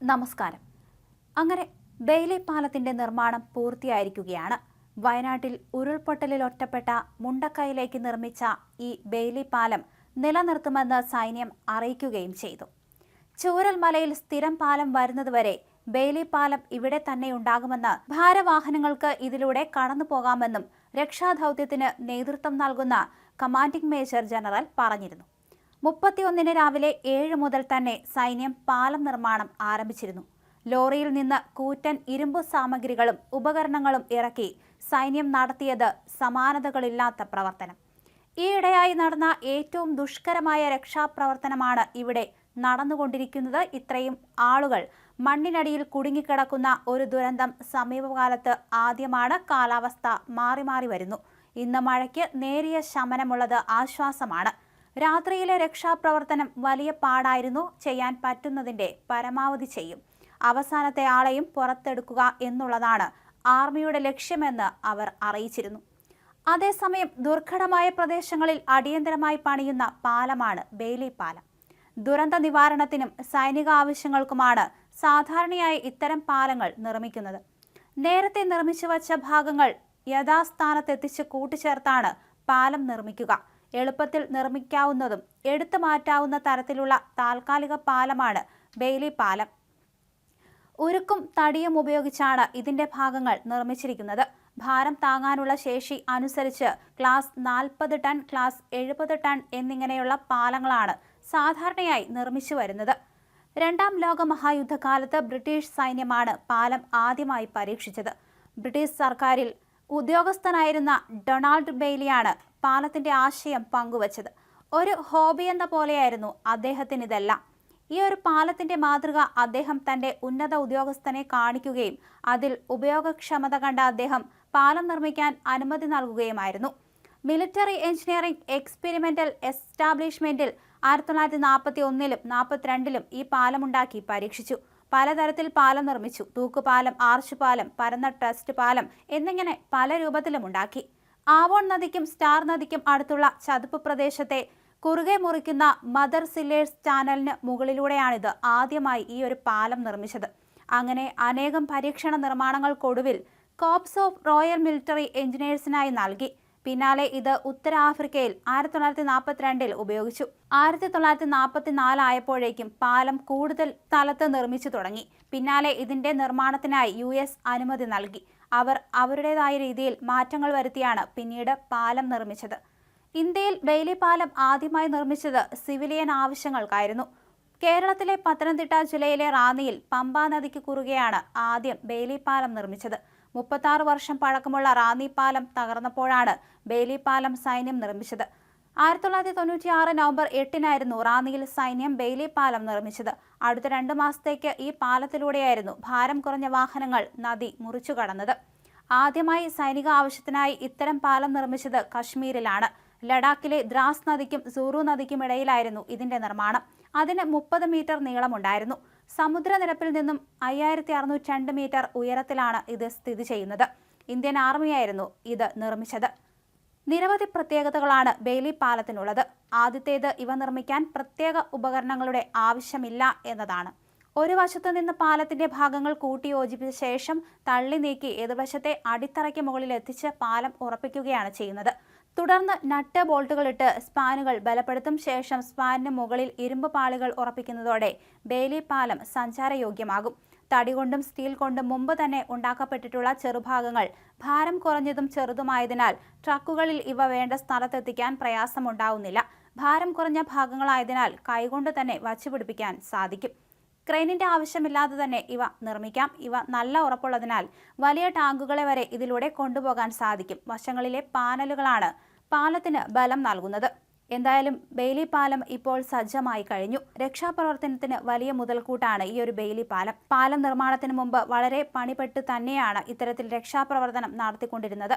നമസ്കാരം. അങ്ങനെ ബെയിലി പാലത്തിന്റെ നിർമ്മാണം പൂർത്തിയായിരിക്കുകയാണ്. വയനാട്ടിൽ ഉരുൾപൊട്ടലിൽ ഒറ്റപ്പെട്ട മുണ്ടക്കൈയിലേക്ക് നിർമ്മിച്ച ഈ ബെയിലി പാലം നിലനിർത്തുമെന്ന് സൈന്യം അറിയിക്കുകയും ചെയ്തു. ചൂരൽമലയിൽ സ്ഥിരം പാലം വരുന്നതുവരെ ബെയിലി പാലം ഇവിടെ തന്നെ ഉണ്ടാകുമെന്ന് ഭാരവാഹനങ്ങൾക്ക് ഇതിലൂടെ കടന്നു പോകാമെന്നും രക്ഷാദൗത്യത്തിന് നേതൃത്വം നൽകുന്ന കമാൻഡിംഗ് മേജർ ജനറൽ പറഞ്ഞിരുന്നു. മുപ്പത്തിയൊന്നിന് രാവിലെ ഏഴ് മുതൽ തന്നെ സൈന്യം പാലം നിർമ്മാണം ആരംഭിച്ചിരുന്നു. ലോറിയിൽ നിന്ന് കൂറ്റൻ ഇരുമ്പു സാമഗ്രികളും ഉപകരണങ്ങളും ഇറക്കി സൈന്യം നടത്തിയത് സമാനതകളില്ലാത്ത പ്രവർത്തനം. ഈയിടെയായി നടന്ന ഏറ്റവും ദുഷ്കരമായ രക്ഷാപ്രവർത്തനമാണ് ഇവിടെ നടന്നുകൊണ്ടിരിക്കുന്നത്. ഇത്രയും ആളുകൾ മണ്ണിനടിയിൽ കുടുങ്ങിക്കിടക്കുന്ന ഒരു ദുരന്തം സമീപകാലത്ത് ആദ്യമാണ്. കാലാവസ്ഥ മാറി മാറി വരുന്നു. ഇന്ന് മഴയ്ക്ക് നേരിയ ശമനമുള്ളത് ആശ്വാസമാണ്. രാത്രിയിലെ രക്ഷാപ്രവർത്തനം വലിയ പാടായിരുന്നു. ചെയ്യാൻ പറ്റുന്നതിന്റെ പരമാവധി ചെയ്യും. അവസാനത്തെ ആളെയും പുറത്തെടുക്കുക എന്നുള്ളതാണ് ആർമിയുടെ ലക്ഷ്യമെന്ന് അവർ അറിയിച്ചിരുന്നു. അതേസമയം ദുർഘടമായ പ്രദേശങ്ങളിൽ അടിയന്തരമായി പണിയുന്ന പാലമാണ് ബേലി പാലം. ദുരന്ത നിവാരണത്തിനും സൈനിക ആവശ്യങ്ങൾക്കുമാണ് സാധാരണയായി ഇത്തരം പാലങ്ങൾ നിർമ്മിക്കുന്നത്. നേരത്തെ നിർമ്മിച്ചു വച്ച ഭാഗങ്ങൾ യഥാസ്ഥാനത്തെത്തിച്ച് കൂട്ടിച്ചേർത്താണ് പാലം നിർമ്മിക്കുക. എളുപ്പത്തിൽ നിർമ്മിക്കാവുന്നതും എടുത്തു മാറ്റാവുന്ന തരത്തിലുള്ള താൽക്കാലിക പാലമാണ് ബെയ്ലി പാലം. ഉരുക്കും തടിയും ഉപയോഗിച്ചാണ് ഇതിന്റെ ഭാഗങ്ങൾ നിർമ്മിച്ചിരിക്കുന്നത്. ഭാരം താങ്ങാനുള്ള ശേഷി അനുസരിച്ച് ക്ലാസ് നാൽപ്പത് ടൺ ക്ലാസ് എഴുപത് ടൺ എന്നിങ്ങനെയുള്ള പാലങ്ങളാണ് സാധാരണയായി നിർമ്മിച്ചു വരുന്നത്. രണ്ടാം ലോക മഹായുദ്ധകാലത്ത് ബ്രിട്ടീഷ് സൈന്യമാണ് പാലം ആദ്യമായി പരീക്ഷിച്ചത്. ബ്രിട്ടീഷ് സർക്കാരിൽ ഉദ്യോഗസ്ഥനായിരുന്ന ഡൊണാൾഡ് ബെയ്ലിയാണ് പാലത്തിന്റെ ആശയം പങ്കുവച്ചത്. ഒരു ഹോബി എന്ന പോലെയായിരുന്നു അദ്ദേഹത്തിന് ഇതെല്ലാം ഈ ഒരു പാലത്തിന്റെ മാതൃക അദ്ദേഹം തന്റെ ഉന്നത ഉദ്യോഗസ്ഥനെ കാണിക്കുകയും അതിൽ ഉപയോഗക്ഷമത കണ്ട അദ്ദേഹം പാലം നിർമ്മിക്കാൻ അനുമതി നൽകുകയുമായിരുന്നു. മിലിറ്ററി എഞ്ചിനീയറിംഗ് എക്സ്പെരിമെന്റൽ എസ്റ്റാബ്ലിഷ്മെന്റിൽ ആയിരത്തി തൊള്ളായിരത്തി നാൽപ്പത്തി ഒന്നിലും നാൽപ്പത്തിരണ്ടിലും ഈ പാലമുണ്ടാക്കി പരീക്ഷിച്ചു. പലതരത്തിൽ പാലം നിർമ്മിച്ചു. തൂക്കുപാലം ആർച്ച് പാലം പരന്ന ട്രസ്റ്റ് പാലം എന്നിങ്ങനെ പല രൂപത്തിലും ഉണ്ടാക്കി. ആവോൺ നദിക്കും സ്റ്റാർ നദിക്കും അടുത്തുള്ള ചതുപ്പ് പ്രദേശത്തെ കുറുകെ മുറിക്കുന്ന മദർ സില്ലേഴ്സ് ചാനലിന് മുകളിലൂടെയാണിത് ആദ്യമായി ഈ ഒരു പാലം നിർമ്മിച്ചത്. അങ്ങനെ അനേകം പരീക്ഷണ നിർമ്മാണങ്ങൾക്കൊടുവിൽ കോപ്സ് ഓഫ് റോയൽ മിലിറ്ററി എഞ്ചിനീയേഴ്സിനായി നൽകി. പിന്നാലെ ഇത് ഉത്തരാഫ്രിക്കയിൽ ആയിരത്തി തൊള്ളായിരത്തി നാൽപ്പത്തിരണ്ടിൽ ഉപയോഗിച്ചു. ആയിരത്തി തൊള്ളായിരത്തി നാൽപ്പത്തി നാലായപ്പോഴേക്കും പാലം കൂടുതൽ സ്ഥലത്ത് നിർമ്മിച്ചു തുടങ്ങി. പിന്നാലെ ഇതിന്റെ നിർമ്മാണത്തിനായി യു എസ് അനുമതി നൽകി. അവർ അവരുടേതായ രീതിയിൽ മാറ്റങ്ങൾ വരുത്തിയാണ് പിന്നീട് പാലം നിർമ്മിച്ചത്. ഇന്ത്യയിൽ ബെയിലി പാലം ആദ്യമായി നിർമ്മിച്ചത് സിവിലിയൻ ആവശ്യങ്ങൾക്കായിരുന്നു. കേരളത്തിലെ പത്തനംതിട്ട ജില്ലയിലെ റാന്നിയിൽ പമ്പാ നദിക്ക് കുറുകെയാണ് ആദ്യം ബെയിലി പാലം നിർമ്മിച്ചത്. മുപ്പത്താറ് വർഷം പഴക്കമുള്ള റാന്നി പാലം തകർന്നപ്പോഴാണ് ബേലി പാലം സൈന്യം നിർമ്മിച്ചത്. ആയിരത്തി തൊള്ളായിരത്തി തൊണ്ണൂറ്റി ആറ് നവംബർ എട്ടിനായിരുന്നു റാന്നിയിൽ സൈന്യം ബെയിലി പാലം നിർമ്മിച്ചത്. അടുത്ത രണ്ട് മാസത്തേക്ക് ഈ പാലത്തിലൂടെയായിരുന്നു ഭാരം കുറഞ്ഞ വാഹനങ്ങൾ നദി മുറിച്ചു കടന്നത്. ആദ്യമായി സൈനിക ആവശ്യത്തിനായി ഇത്തരം പാലം നിർമ്മിച്ചത് കശ്മീരിലാണ്. ലഡാക്കിലെ ദ്രാസ് നദിക്കും സൂറു നദിക്കും ഇടയിലായിരുന്നു ഇതിന്റെ നിർമ്മാണം. അതിന് മുപ്പത് മീറ്റർ നീളമുണ്ടായിരുന്നു. സമുദ്രനിരപ്പിൽ നിന്നും അയ്യായിരത്തി അറുന്നൂറ്റി രണ്ട് മീറ്റർ ഉയരത്തിലാണ് ഇത് സ്ഥിതി ചെയ്യുന്നത്. ഇന്ത്യൻ ആർമിയായിരുന്നു ഇത് നിർമ്മിച്ചത്. നിരവധി പ്രത്യേകതകളാണ് ബെയിലി പാലത്തിനുള്ളത്. ആദ്യത്തേത് ഇവ നിർമ്മിക്കാൻ പ്രത്യേക ഉപകരണങ്ങളുടെ ആവശ്യമില്ല എന്നതാണ്. ഒരു വശത്തു നിന്ന് പാലത്തിന്റെ ഭാഗങ്ങൾ കൂട്ടിയോജിപ്പിച്ച ശേഷം തള്ളി നീക്കി എതിർവശത്തെ അടിത്തറയ്ക്ക് മുകളിൽ എത്തിച്ച് പാലം ഉറപ്പിക്കുകയാണ് ചെയ്യുന്നത്. തുടർന്ന് നട്ട് ബോൾട്ടുകളിട്ട് സ്പാനുകൾ ബലപ്പെടുത്തും ശേഷം സ്പാനിന് മുകളിൽ ഇരുമ്പ് പാളികൾ ഉറപ്പിക്കുന്നതോടെ ബേലി പാലം സഞ്ചാരയോഗ്യമാകും. തടി കൊണ്ടും സ്റ്റീൽ കൊണ്ടും മുമ്പ് തന്നെ ഉണ്ടാക്കപ്പെട്ടിട്ടുള്ള ചെറുഭാഗങ്ങൾ ഭാരം കുറഞ്ഞതും ചെറുതുമായതിനാൽ ട്രക്കുകളിൽ ഇവ വേണ്ട സ്ഥലത്തെത്തിക്കാൻ പ്രയാസമുണ്ടാവുന്നില്ല. ഭാരം കുറഞ്ഞ ഭാഗങ്ങളായതിനാൽ കൈകൊണ്ട് തന്നെ വച്ചുപിടിപ്പിക്കാൻ സാധിക്കും. ക്രെയിനിന്റെ ആവശ്യമില്ലാതെ തന്നെ ഇവ നിർമ്മിക്കാം. ഇവ നല്ല ഉറപ്പുള്ളതിനാൽ വലിയ ടാങ്കുകളെ വരെ ഇതിലൂടെ കൊണ്ടുപോകാൻ സാധിക്കും. വശങ്ങളിലെ പാനലുകളാണ് പാലത്തിന് ബലം നൽകുന്നത്. എന്തായാലും ബെയിലി പാലം ഇപ്പോൾ സജ്ജമായി കഴിഞ്ഞു. രക്ഷാപ്രവർത്തനത്തിന് വലിയ മുതൽക്കൂട്ടാണ് ഈ ഒരു ബെയിലി പാലം. പാലം നിർമ്മാണത്തിന് മുമ്പ് വളരെ പണിപ്പെട്ട് തന്നെയാണ് ഇത്തരത്തിൽ രക്ഷാപ്രവർത്തനം നടത്തിക്കൊണ്ടിരുന്നത്.